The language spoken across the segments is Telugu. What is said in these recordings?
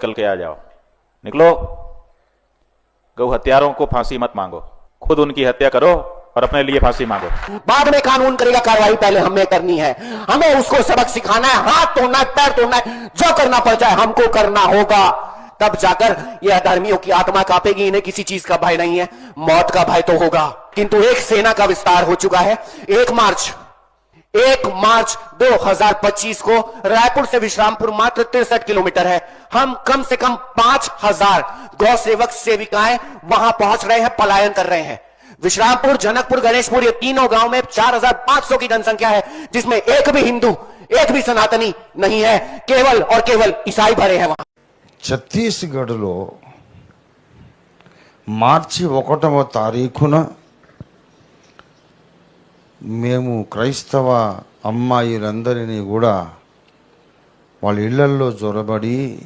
निकल के आ जाओ। निकलो। गौ हत्यारों को फांसी मत मांगो। खुद उनकी हत्या करो और अपने लिए फांसी मांगो। बाद में कानून करेगा, कार्रवाई पहले हमें करनी है। हमें उसको सबक सिखाना है, हाथ तोड़ना है, पैर तोड़ना है, जो करना पड़ जाए हमको करना होगा। तब जाकर यह धर्मियों की आत्मा कांपेगी, इन्हें किसी चीज़ का भय नहीं है, मौत का भय तो होगा। किंतु एक सेना का विस्तार हो चुका है। एक मार्च। एक मार्च 2025 को रायपुर से विश्रामपुर मात्र तिरसठ किलोमीटर है हम कम से कम पांच हजार गौ सेवक सेविकाएं वहां पहुंच रहे हैं पलायन कर रहे हैं विश्रामपुर जनकपुर गणेशपुर ये तीनों गांव में 4,500 की जनसंख्या है जिसमें एक भी हिंदू एक भी सनातनी नहीं है केवल और केवल ईसाई भरे हैं वहां ఛత్తీస్గఢ్లో మార్చి ఒకటవ తారీఖున మేము క్రైస్తవ అమ్మాయిలందరినీ కూడా వాళ్ళ ఇళ్ళల్లో జొరబడి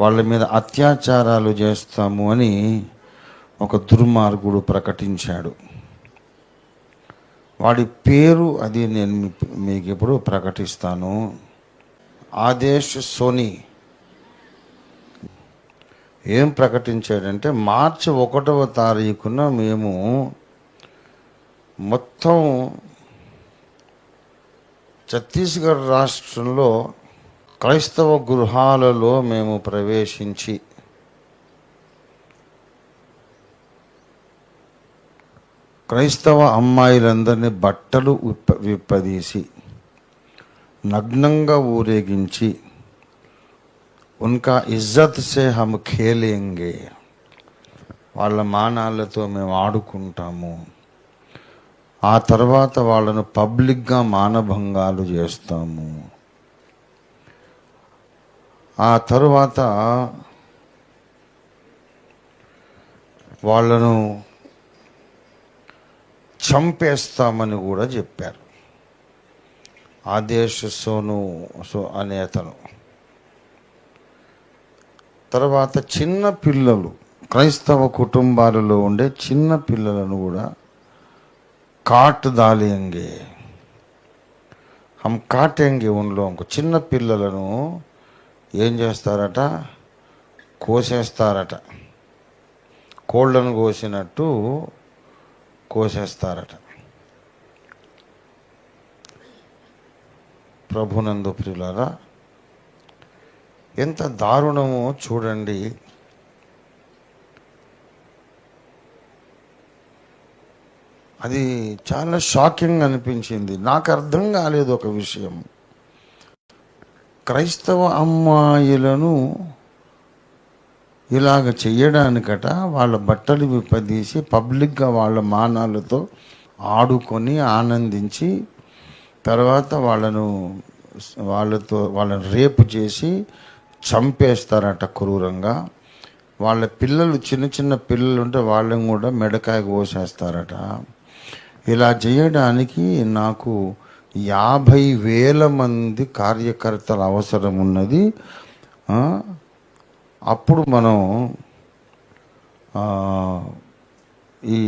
వాళ్ళ మీద అత్యాచారాలు చేస్తాము అని ఒక దుర్మార్గుడు ప్రకటించాడు. వాడి పేరు అది నేను మీ- మీకు ఇప్పుడు ప్రకటిస్తాను. ఆదేశ్ సోనీ. ఏం ప్రకటించాడంటే మార్చి ఒకటవ తారీఖున మేము మొత్తం ఛత్తీస్గఢ్ రాష్ట్రంలో క్రైస్తవ గృహాలలో మేము ప్రవేశించి క్రైస్తవ అమ్మాయిలందరినీ బట్టలు విప్ప విప్పదీసి నగ్నంగా ఊరేగించి ఉన్కా ఇజ్జత్ సే హమ్ ఖేలేంగే వాళ్ళ మానాలతో మేము ఆడుకుంటాము. ఆ తర్వాత వాళ్ళను పబ్లిక్గా మానభంగాలు చేస్తాము. ఆ తర్వాత వాళ్ళను చంపేస్తామని కూడా చెప్పారు. ఆదేశ సోను సో అనే అతను. తర్వాత చిన్న పిల్లలు క్రైస్తవ కుటుంబాలలో ఉండే చిన్న పిల్లలను కూడా కాట్ దాలేంగే హమ్ కాటేంగే ఉన్లోంకు చిన్న పిల్లలను ఏం చేస్తారట? కోసేస్తారట. కోళ్ళను కోసినట్టు కోసేస్తారట. ప్రభునందు ప్రియులారా ఎంత దారుణమో చూడండి. అది చాలా షాకింగ్ అనిపించింది. నాకు అర్థం కాలేదు ఒక విషయం. క్రైస్తవ అమ్మాయిలను ఇలాగ చెయ్యడానికట వాళ్ళ బట్టలు విప్పదీసి పబ్లిక్గా వాళ్ళ మానాలతో ఆడుకొని ఆనందించి తర్వాత వాళ్ళను వాళ్ళతో వాళ్ళని రేపు చేసి చంపేస్తారట క్రూరంగా. వాళ్ళ పిల్లలు చిన్న చిన్న పిల్లలు ఉంటే వాళ్ళని కూడా మెడకాయ కోసేస్తారట. ఇలా చేయడానికి నాకు యాభై వేల మంది కార్యకర్తల అవసరం ఉన్నది. అప్పుడు మనం ఈ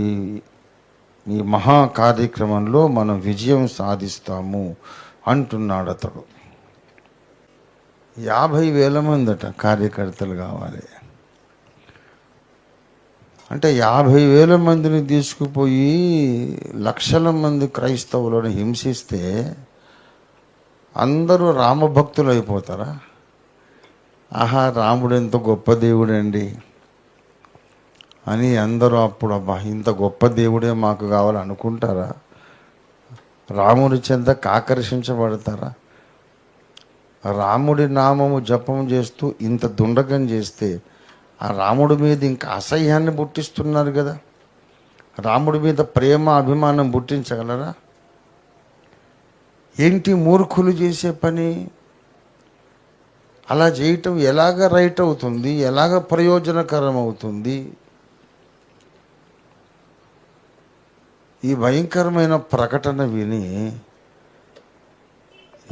ఈ మహా కార్యక్రమంలో మనం విజయం సాధిస్తాము అంటున్నాడు అతడు. యాభై వేల మందట కార్యకర్తలు కావాలి. అంటే యాభై వేల మందిని తీసుకుపోయి లక్షల మంది క్రైస్తవులను హింసిస్తే అందరూ రామభక్తులు అయిపోతారా? ఆహా రాముడు ఎంత గొప్ప దేవుడండి అని అందరూ అప్పుడు అబ్బా ఇంత గొప్ప దేవుడే మాకు కావాలి అనుకుంటారా రాముడి చెంతకు ఆకర్షించబడతారా రాముడి నామము జపం చేస్తూ ఇంత దుండగం చేస్తే ఆ రాముడి మీద ఇంకా అసహ్యాన్ని పుట్టిస్తున్నారు కదా. రాముడి మీద ప్రేమ అభిమానం పుట్టించగలరా? ఏంటి మూర్ఖులు చేసే పని? అలా చేయటం ఎలాగ రైట్ అవుతుంది? ఎలాగ ప్రయోజనకరం అవుతుంది ఈ భయంకరమైన ప్రకటన విని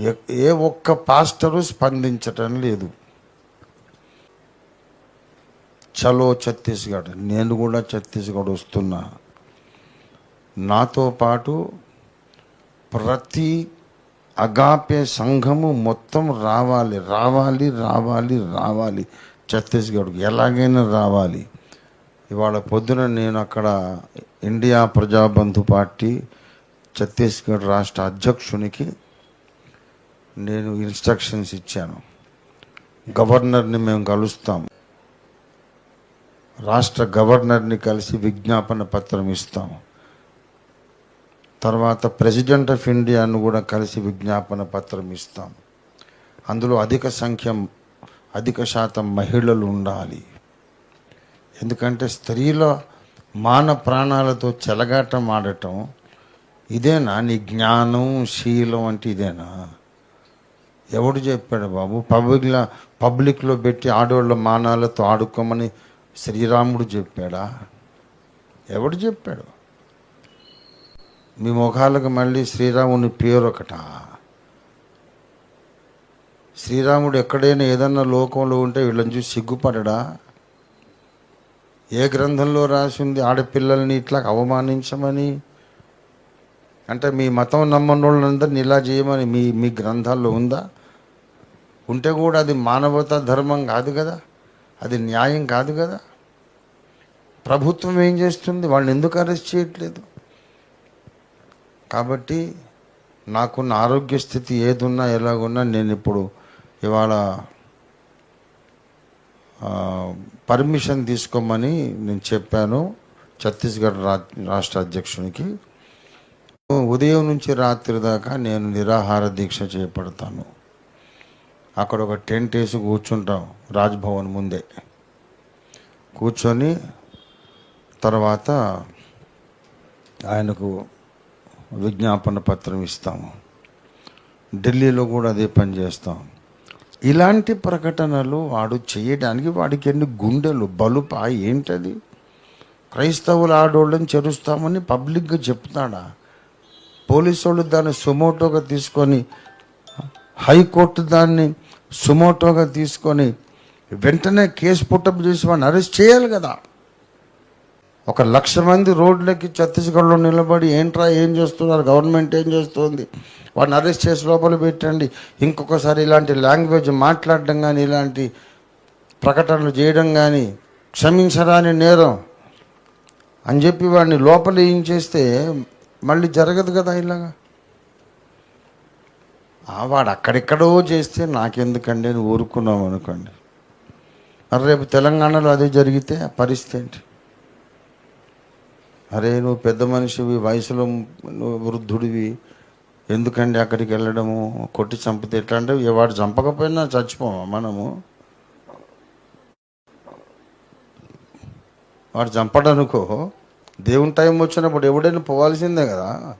ఏ- ఏ ఒక్క పాస్టరు స్పందించటం లేదు. చలో ఛత్తీస్గఢ్ నేను కూడా ఛత్తీస్గఢ్ వస్తున్నా. నాతో పాటు ప్రతి అగాపే సంఘము మొత్తం రావాలి రావాలి రావాలి రావాలి. ఛత్తీస్గఢ్కి ఎలాగైనా రావాలి. ఇవాళ పొద్దున నేను అక్కడ ఇండియా ప్రజాబంధు పార్టీ ఛత్తీస్గఢ్ రాష్ట్ర అధ్యక్షునికి నేను ఇన్స్ట్రక్షన్స్ ఇచ్చాను. గవర్నర్ని మేము కలుస్తాం. రాష్ట్ర గవర్నర్ని కలిసి విజ్ఞాపన పత్రం ఇస్తాం తర్వాత ప్రెసిడెంట్ ఆఫ్ ఇండియాను కూడా కలిసి విజ్ఞాపన పత్రం ఇస్తాం అందులో అధిక సంఖ్య అధిక శాతం మహిళలు ఉండాలి. ఎందుకంటే స్త్రీల మాన ప్రాణాలతో చెలగాటం ఆడటం ఇదేనా? నీ జ్ఞానం శీలం అంటే ఇదేనా? ఎవడు చెప్పాడు బాబు? పబ్లిక్లో పబ్లిక్లో పెట్టి ఆడవాళ్ళ మానాలతో ఆడుకోమని శ్రీరాముడు చెప్పాడా? ఎవడు చెప్పాడు? మీ ముఖాలకు మళ్ళీ శ్రీరాముని పేరు ఒకట శ్రీరాముడు ఎక్కడైనా ఏదన్నా లోకంలో ఉంటే వీళ్ళని చూసి సిగ్గుపడడా? ఏ గ్రంథంలో రాసి ఉంది ఆడపిల్లల్ని ఇట్లా అవమానించమని? అంటే మీ మతం నమ్మని వాళ్ళందరినీ ఇలా చేయమని మీ మీ గ్రంథాల్లో ఉందా? ఉంటే కూడా అది మానవతా ధర్మం కాదు కదా. అది న్యాయం కాదు కదా. ప్రభుత్వం ఏం చేస్తుంది? వాళ్ళని ఎందుకు అరెస్ట్ చేయట్లేదు? కాబట్టి నాకున్న ఆరోగ్య స్థితి ఏదున్నా ఎలాగున్నా నేను ఇప్పుడు ఇవాళ పర్మిషన్ తీసుకోమని నేను చెప్పాను ఛత్తీస్గఢ్ రా రాష్ట్ర అధ్యక్షునికి. ఉదయం నుంచి రాత్రి దాకా నేను నిరాహార దీక్ష చేపడతాను. అక్కడ ఒక టెంట్ వేసి కూర్చుంటాం రాజ్భవన్ ముందే. కూర్చొని తర్వాత ఆయనకు విజ్ఞాపన పత్రం ఇస్తాము. ఢిల్లీలో కూడా అదే పని చేస్తాం. ఇలాంటి ప్రకటనలు వాడు చేయడానికి వాడికి ఎన్ని గుండెలు బలుపా ఏంటది? క్రైస్తవులు ఆడోళ్ళని చెరుస్తామని పబ్లిక్గా చెప్తాడా? పోలీసు వాళ్ళు దాన్ని సుమోటోగా తీసుకొని హైకోర్టు దాన్ని సుమోటోగా తీసుకొని వెంటనే కేసు పుట్టప్ చేసి వాడిని అరెస్ట్ చేయాలి కదా. ఒక లక్ష మంది రోడ్లకి ఛత్తీస్గఢ్లో నిలబడి ఏంట్రా ఏం చేస్తున్నారు గవర్నమెంట్ ఏం చేస్తుంది? వాడిని అరెస్ట్ చేసి లోపల పెట్టండి. ఇంకొకసారి ఇలాంటి లాంగ్వేజ్ మాట్లాడడం కానీ ఇలాంటి ప్రకటనలు చేయడం కానీ క్షమించరాని నేరం. అని చెప్పి వాడిని లోపల ఏం చేస్తే మళ్ళీ జరగదు కదా ఇలాగా? వాడు అక్కడెక్కడో చేస్తే నాకెందుకండి అని ఊరుకున్నాం అనుకోండి. మరి రేపు తెలంగాణలో అదే జరిగితే ఆ పరిస్థితి ఏంటి? అరే నువ్వు పెద్ద మనిషివి వయసులో నువ్వు వృద్ధుడివి ఎందుకండి అక్కడికి వెళ్ళడము కొట్టి చంపితే ఎట్లా? అంటే వాడు చంపకపోయినా చచ్చిపోవా మనము? వాడు చంపడనుకో దేవుని టైం వచ్చినప్పుడు ఎవడైనా పోవాల్సిందే కదా.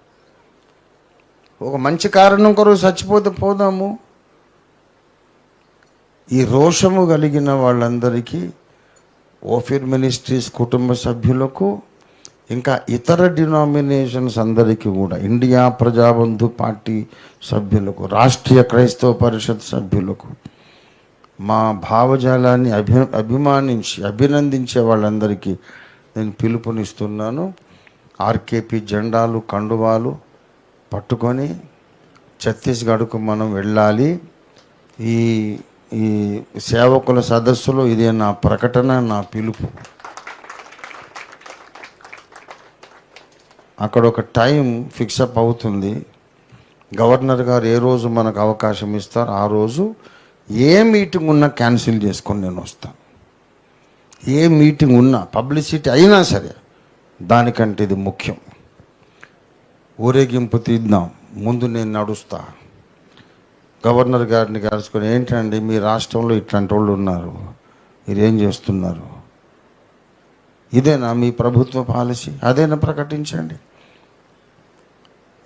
ఒక మంచి కారణం కొరకు చచ్చిపోతే పోదాము. ఈ రోషము కలిగిన వాళ్ళందరికీ ఓఫిర్ మినిస్ట్రీస్ కుటుంబ సభ్యులకు ఇంకా ఇతర డినామినేషన్స్ అందరికీ కూడా ఇండియా ప్రజాబంధు పార్టీ సభ్యులకు రాష్ట్రీయ క్రైస్తవ పరిషత్ సభ్యులకు మా భావజాలాన్ని అభి అభిమానించి అభినందించే వాళ్ళందరికీ నేను పిలుపునిస్తున్నాను. ఆర్కేపీ జెండాలు కండువాలు పట్టుకొని ఛత్తీస్గఢ్కు మనం వెళ్ళాలి. ఈ ఈ సేవకుల సదస్సులో ఇదే నా ప్రకటన నా పిలుపు. అక్కడ ఒక టైం ఫిక్సప్ అవుతుంది. గవర్నర్ గారు ఏ రోజు మనకు అవకాశం ఇస్తారో ఆ రోజు ఏ మీటింగ్ ఉన్నా క్యాన్సిల్ చేసుకొని నేను వస్తాను ఏ మీటింగ్ ఉన్నా పబ్లిసిటీ అయినా సరే దానికంటే ఇది ముఖ్యం. ఊరేగింపు తీద్దాం. ముందు నేను నడుస్తా. గవర్నర్ గారిని కలుసుకొని ఏంటండి మీ రాష్ట్రంలో ఇట్లాంటి వాళ్ళు ఉన్నారు? మీరేం చేస్తున్నారు? ఇదేనా మీ ప్రభుత్వ పాలసీ? అదేనా ప్రకటించండి.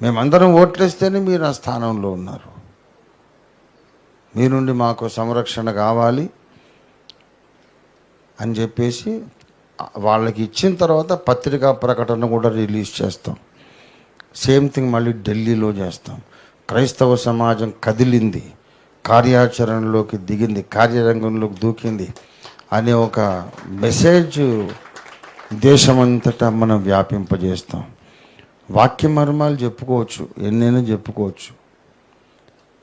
మేమందరం ఓట్లేస్తేనే మీరు ఆ స్థానంలో ఉన్నారు. మీ నుండి మాకు సంరక్షణ కావాలి అని చెప్పేసి వాళ్ళకి ఇచ్చిన తర్వాత పత్రికా ప్రకటన కూడా రిలీజ్ చేస్తాం. సేమ్ థింగ్ మళ్ళీ ఢిల్లీలో చేస్తాం. క్రైస్తవ సమాజం కదిలింది కార్యాచరణలోకి దిగింది కార్యరంగంలోకి దూకింది అనే ఒక మెసేజ్ దేశమంతటా మనం వ్యాపింపజేస్తాం. వాక్య మర్మాలు చెప్పుకోవచ్చు ఎన్నైనా చెప్పుకోవచ్చు.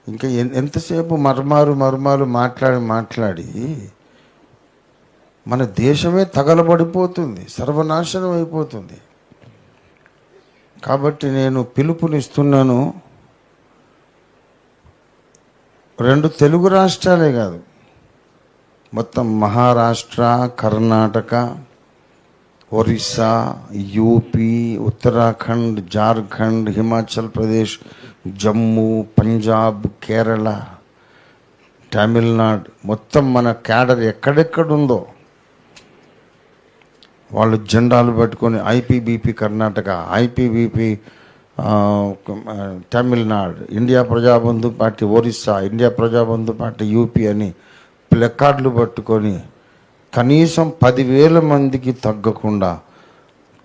ఇంకా ఎంతసేపు మర్మారు మర్మాలు మాట్లాడి మాట్లాడి మన దేశమే తగలబడిపోతుంది సర్వనాశనం అయిపోతుంది. కాబట్టి నేను పిలుపునిస్తున్నాను రెండు తెలుగు రాష్ట్రాలే కాదు. మొత్తం మహారాష్ట్ర కర్ణాటక ఒరిస్సా యూపీ ఉత్తరాఖండ్ జార్ఖండ్ హిమాచల్ ప్రదేశ్ జమ్మూ పంజాబ్ కేరళ తమిళనాడు. మొత్తం మన క్యాడర్ ఎక్కడెక్కడుందో వాళ్ళు జెండాలు పట్టుకొని IPBP Karnataka IPBP Tamilnadu India Prajabandhu Party Orissa India Prajabandhu Party UP అని ప్లెకార్డులు పట్టుకొని కనీసం పదివేల మందికి తగ్గకుండా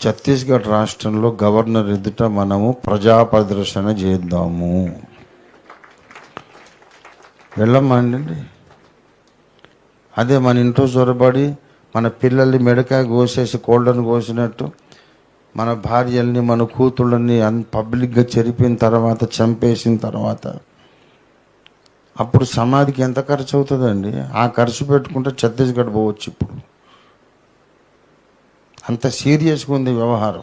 ఛత్తీస్గఢ్ రాష్ట్రంలో గవర్నర్ ఎదుట మనము ప్రజా ప్రదర్శన చేద్దాము. వెళ్ళమ్మా అండి. అదే మన ఇంట్లో చొరబడి మన పిల్లల్ని మెడకాయ కోసేసి కోళ్ళను కోసినట్టు మన భార్యల్ని మన కూతుళ్ళని అన్ పబ్లిక్గా చెరిపిన తర్వాత చంపేసిన తర్వాత అప్పుడు సమాధికి ఎంత ఖర్చు అవుతుందండి? ఆ ఖర్చు పెట్టుకుంటే ఛత్తీస్గఢ్ పోవచ్చు ఇప్పుడు. అంత సీరియస్గా ఉంది వ్యవహారం.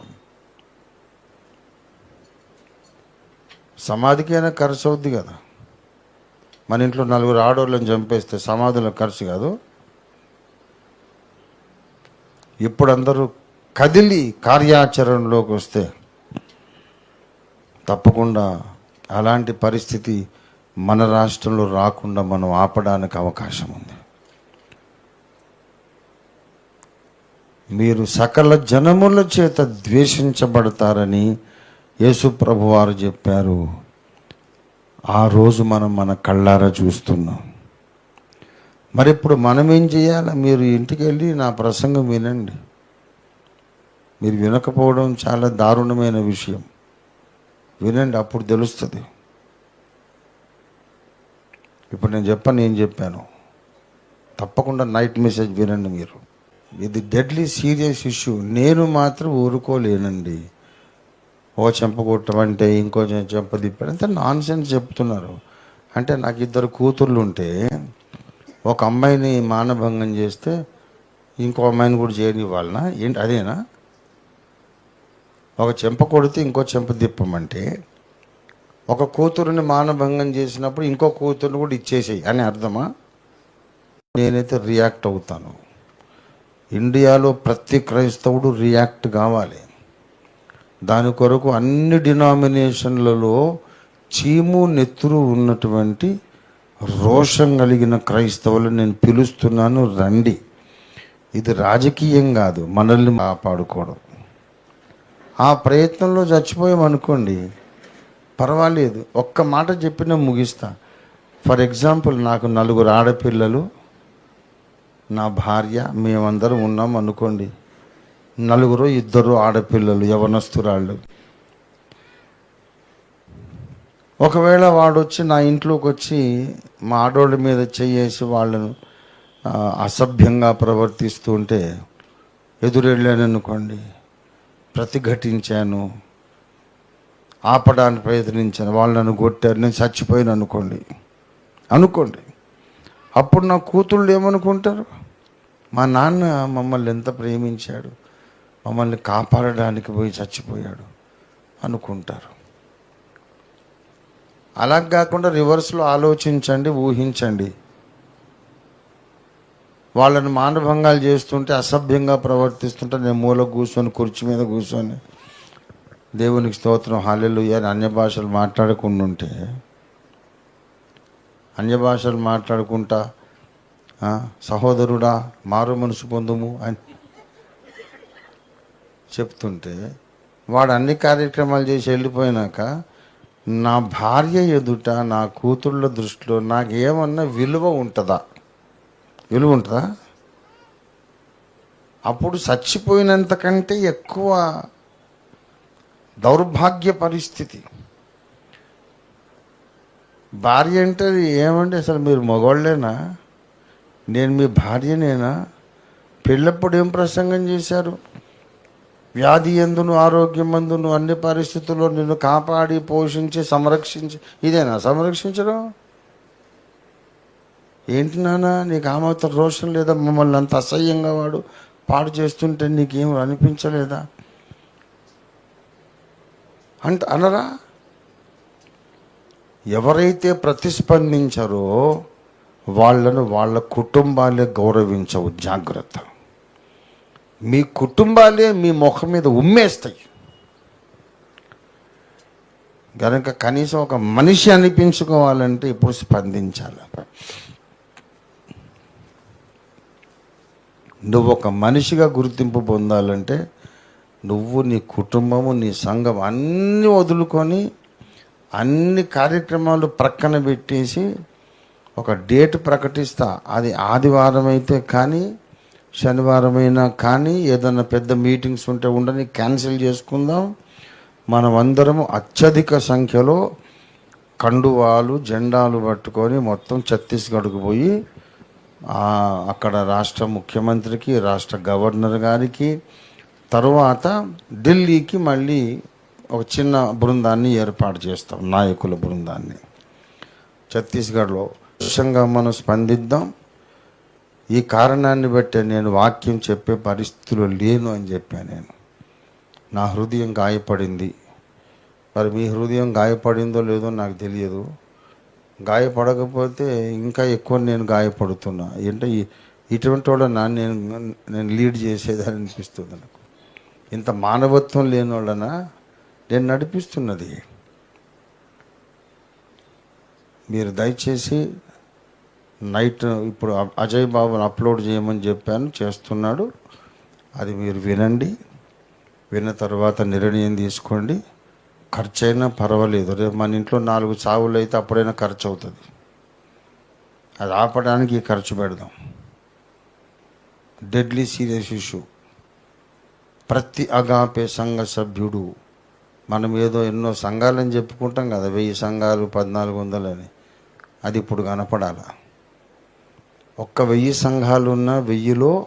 సమాధికైనా ఖర్చు అవుద్ది కదా. మన ఇంట్లో నలుగురు ఆడవాళ్ళని చంపేస్తే సమాధుల ఖర్చు కాదు. ఇప్పుడు అందరూ కదిలి కార్యాచరణలోకి వస్తే తప్పకుండా అలాంటి పరిస్థితి మన రాష్ట్రంలో రాకుండా మనం ఆపడానికి అవకాశం ఉంది. మీరు సకల జనముల చేత ద్వేషించబడతారని యేసు ప్రభువారు చెప్పారు. ఆ రోజు మనం మన కళ్ళారా చూస్తున్నాం. మరి ఇప్పుడు మనం ఏం చేయాలి? మీరు ఇంటికి వెళ్ళి నా ప్రసంగం వినండి. మీరు వినకపోవడం చాలా దారుణమైన విషయం. వినండి అప్పుడు తెలుస్తుంది. ఇప్పుడు నేను చెప్పాను ఏం చెప్పాను. తప్పకుండా నైట్ మెసేజ్ వినండి మీరు. ఇది డెడ్లీ సీరియస్ ఇష్యూ. నేను మాత్రం ఊరుకోలేనండి. ఓ చెంప కొట్టమంటే ఇంకో చెంప తిప్పాడు. అంతా నాన్ సెన్స్ చెప్తున్నారు. అంటే నాకు ఇద్దరు కూతుర్లు ఉంటే ఒక అమ్మాయిని మానభంగం చేస్తే ఇంకో అమ్మాయిని కూడా చేయనివ్వాలనా? ఏంటి అదేనా? ఒక చెంప కొడితే ఇంకో చెంప తిప్పమంటే ఒక కూతురుని మానభంగం చేసినప్పుడు ఇంకో కూతురుని కూడా ఇచ్చేసేయి అని అర్థమా? నేనైతే రియాక్ట్ అవుతాను. ఇండియాలో ప్రతి క్రైస్తవుడు రియాక్ట్ కావాలి. దాని కొరకు అన్ని డినామినేషన్లలో చీము నెత్తురు ఉన్నటువంటి రోషం కలిగిన క్రైస్తవులు నేను పిలుస్తున్నాను రండి. ఇది రాజకీయం కాదు మనల్ని కాపాడుకోవడం. ఆ ప్రయత్నంలో చచ్చిపోయామనుకోండి పర్వాలేదు ఒక్క మాట చెప్పినా ముగిస్తా. ఫర్ ఎగ్జాంపుల్ నాకు నలుగురు ఆడపిల్లలు నా భార్య మేమందరం ఉన్నాం అనుకోండి నలుగురు ఇద్దరు ఆడపిల్లలు యవనస్తురాళ్ళు. ఒకవేళ వాడు వచ్చి నా ఇంట్లోకి వచ్చి మా ఆడోళ్ళ మీద చెయ్యేసి వాళ్ళను అసభ్యంగా ప్రవర్తిస్తూ ఉంటే ఎదురెళ్ళాను అనుకోండి ప్రతిఘటించాను ఆపడానికి ప్రయత్నించాను వాళ్ళు నన్ను కొట్టారు నేను చచ్చిపోయాను అనుకోండి అనుకోండి. అప్పుడు నా కూతుళ్ళు ఏమనుకుంటారు? మా నాన్న మమ్మల్ని ఎంత ప్రేమించాడు మమ్మల్ని కాపాడడానికి పోయి చచ్చిపోయాడు అనుకుంటారు. అలా కాకుండా రివర్స్లో ఆలోచించండి ఊహించండి. వాళ్ళని మానభంగాలు చేస్తుంటే అసభ్యంగా ప్రవర్తిస్తుంటే నేను మూల కూర్చొని కుర్చీ మీద కూర్చొని దేవునికి స్తోత్రం హాలెలు అని అన్య భాషలు మాట్లాడకుండా ఉంటే అన్య భాషలు మాట్లాడుకుంటా సహోదరుడా మారు మనసు పొందుము అని చెప్తుంటే వాడు అన్ని కార్యక్రమాలు చేసి వెళ్ళిపోయినాక నా భార్య ఎదుట నా కూతుళ్ళ దృష్టిలో నాకేమన్నా విలువ ఉంటుందా? విలువ ఉంటుందా? అప్పుడు చచ్చిపోయినంతకంటే ఎక్కువ దౌర్భాగ్య పరిస్థితి. భార్య అంటే అది ఏమండి? అసలు మీరు మగవాళ్ళేనా నేను మీ భార్యనేనా? పెళ్ళప్పుడు ఏం ప్రసంగం చేశారు? వ్యాధి ఎందును ఆరోగ్యం అందును అన్ని పరిస్థితుల్లో నిన్ను కాపాడి పోషించి సంరక్షించి. ఇదేనా? సంరక్షించడం? ఏంటి నాన్న? నీకు ఆమెతో రోషం లేదా? మమ్మల్ని అంత అసహ్యంగా వాడు పాడు చేస్తుంటే నీకేం అనిపించలేదా? అంట అనరా? ఎవరైతే ప్రతిస్పందించారో వాళ్ళను వాళ్ళ కుటుంబాలే గౌరవించవు. జాగ్రత్త. మీ కుటుంబాలే మీ ముఖం మీద ఉమ్మేస్తాయి. కనుక కనీసం ఒక మనిషి అనిపించుకోవాలంటే ఇప్పుడు స్పందించాలి. నువ్వు ఒక మనిషిగా గుర్తింపు పొందాలంటే నువ్వు నీ కుటుంబము నీ సంఘం అన్నీ వదులుకొని అన్ని కార్యక్రమాలు ప్రక్కన పెట్టేసి ఒక డేట్ ప్రకటిస్తా. అది ఆదివారం అయితే కానీ శనివారం అయినా కానీ ఏదైనా పెద్ద మీటింగ్స్ ఉంటే ఉండని క్యాన్సిల్ చేసుకుందాం. మనం అందరం అత్యధిక సంఖ్యలో కండువాలు జెండాలు పట్టుకొని మొత్తం ఛత్తీస్గఢ్కు పోయి అక్కడ రాష్ట్ర ముఖ్యమంత్రికి రాష్ట్ర గవర్నర్ గారికి తరువాత ఢిల్లీకి మళ్ళీ ఒక చిన్న బృందాన్ని ఏర్పాటు చేస్తాం నాయకుల బృందాన్ని. ఛత్తీస్గఢ్లో విషయంగా మనం స్పందిద్దాం. ఈ కారణాన్ని బట్టే నేను వాక్యం చెప్పే పరిస్థితిలో లేను అని చెప్పాను నేను. నా హృదయం గాయపడింది. మరి మీ హృదయం గాయపడిందో లేదో నాకు తెలియదు. గాయపడకపోతే ఇంకా ఎక్కువ నేను గాయపడుతున్నా. ఏంటంటే ఈ- ఇటువంటి వాళ్ళ నేను నేను లీడ్ చేసేదని అనిపిస్తుంది నాకు. ఇంత మానవత్వం లేని వాళ్ళనా? నేను నడిపిస్తున్నది. మీరు దయచేసి నైట్ ఇప్పుడు అజయ్ బాబుని అప్లోడ్ చేయమని చెప్పాను చేస్తున్నాడు. అది మీరు వినండి. విన్న తర్వాత నిర్ణయం తీసుకోండి. ఖర్చు అయినా పర్వాలేదు. రేపు మన ఇంట్లో నాలుగు చావులు అయితే అప్పుడైనా ఖర్చు అవుతుంది అది ఆపడానికి ఖర్చు పెడదాం. Deadly serious issue. ప్రతి అగాపే సంఘ సభ్యుడు. మనం ఏదో ఎన్నో సంఘాలని చెప్పుకుంటాం కదా వెయ్యి సంఘాలు పద్నాలుగు వందలని. అది ఇప్పుడు కనపడాలా? ఒక్క వెయ్యి సంఘాలు ఉన్న వెయ్యిలో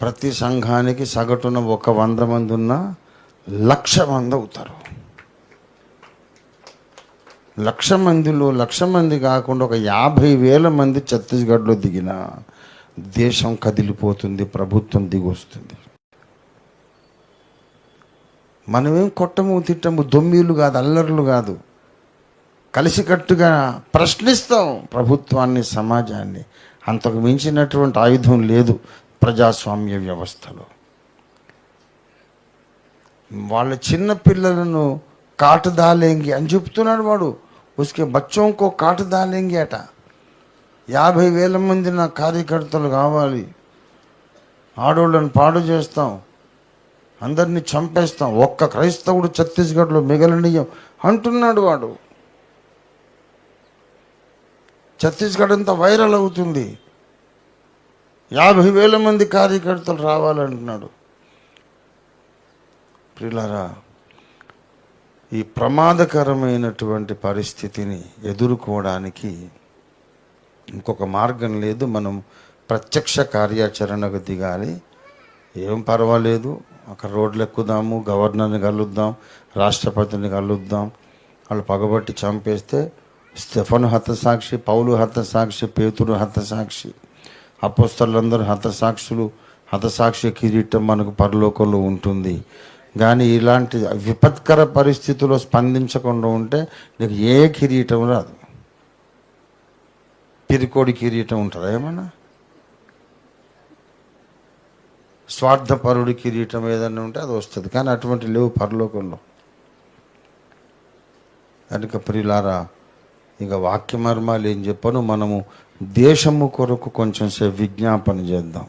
ప్రతి సంఘానికి సగటున ఒక వంద మంది ఉన్న లక్ష మంది అవుతారు. లక్ష మందిలో లక్ష మంది కాకుండా ఒక యాభై వేల మంది ఛత్తీస్గఢ్లో దిగిన దేశం కదిలిపోతుంది ప్రభుత్వం దిగొస్తుంది. మనమేం కొట్టము తిట్టము దొమ్మీలు కాదు అల్లర్లు కాదు. కలిసికట్టుగా ప్రశ్నిస్తాం ప్రభుత్వాన్ని సమాజాన్ని. అంతకు మించినటువంటి ఆయుధం లేదు ప్రజాస్వామ్య వ్యవస్థలో. వాళ్ళ చిన్న పిల్లలను కాటు దాలేంగి అని చెప్తున్నాడు వాడు. ఉస్కే బచ్చోంకో కాటుదాలేంగి అట. యాభై వేల మంది నా కార్యకర్తలు కావాలి. ఆడోళ్ళని పాడు చేస్తాం. అందరినీ చంపేస్తాం. ఒక్క క్రైస్తవుడు ఛత్తీస్గఢ్లో మిగలనీయం అంటున్నాడు వాడు. ఛత్తీస్గఢ్ అంతా వైరల్ అవుతుంది. యాభై వేల మంది కార్యకర్తలు రావాలంటున్నాడు. ప్రియులారా ఈ ప్రమాదకరమైనటువంటి పరిస్థితిని ఎదుర్కోవడానికి ఇంకొక మార్గం లేదు. మనం ప్రత్యక్ష కార్యాచరణకు దిగాలి. ఏం పర్వాలేదు. అక్కడ రోడ్లు ఎక్కుదాము గవర్నర్ని కలుద్దాం రాష్ట్రపతిని కలుద్దాం. వాళ్ళు పగబట్టి చంపేస్తే స్టెఫను హతసాక్షి పౌలు హతసాక్షి పేతుడు హతసాక్షి అపోస్తలందరూ హతసాక్షులు హతసాక్షి కిరీటం మనకు పరలోకంలో ఉంటుంది. కానీ ఇలాంటి విపత్కర పరిస్థితుల్లో స్పందించకుండా ఉంటే నీకు ఏ కిరీటం రాదు. పిరికోడి కిరీటం ఉంటుందా ఏమన్నా? స్వార్థపరుడి కిరీటం ఏదైనా ఉంటే అది వస్తుంది. కానీ అటువంటి లేవు పరలోకంలో. కనుక ప్రియులారా ఇక వాక్య మర్మాలు ఏం చెప్పను మనము దేశము కొరకు కొంచెం సేపు విజ్ఞాపన చేద్దాం.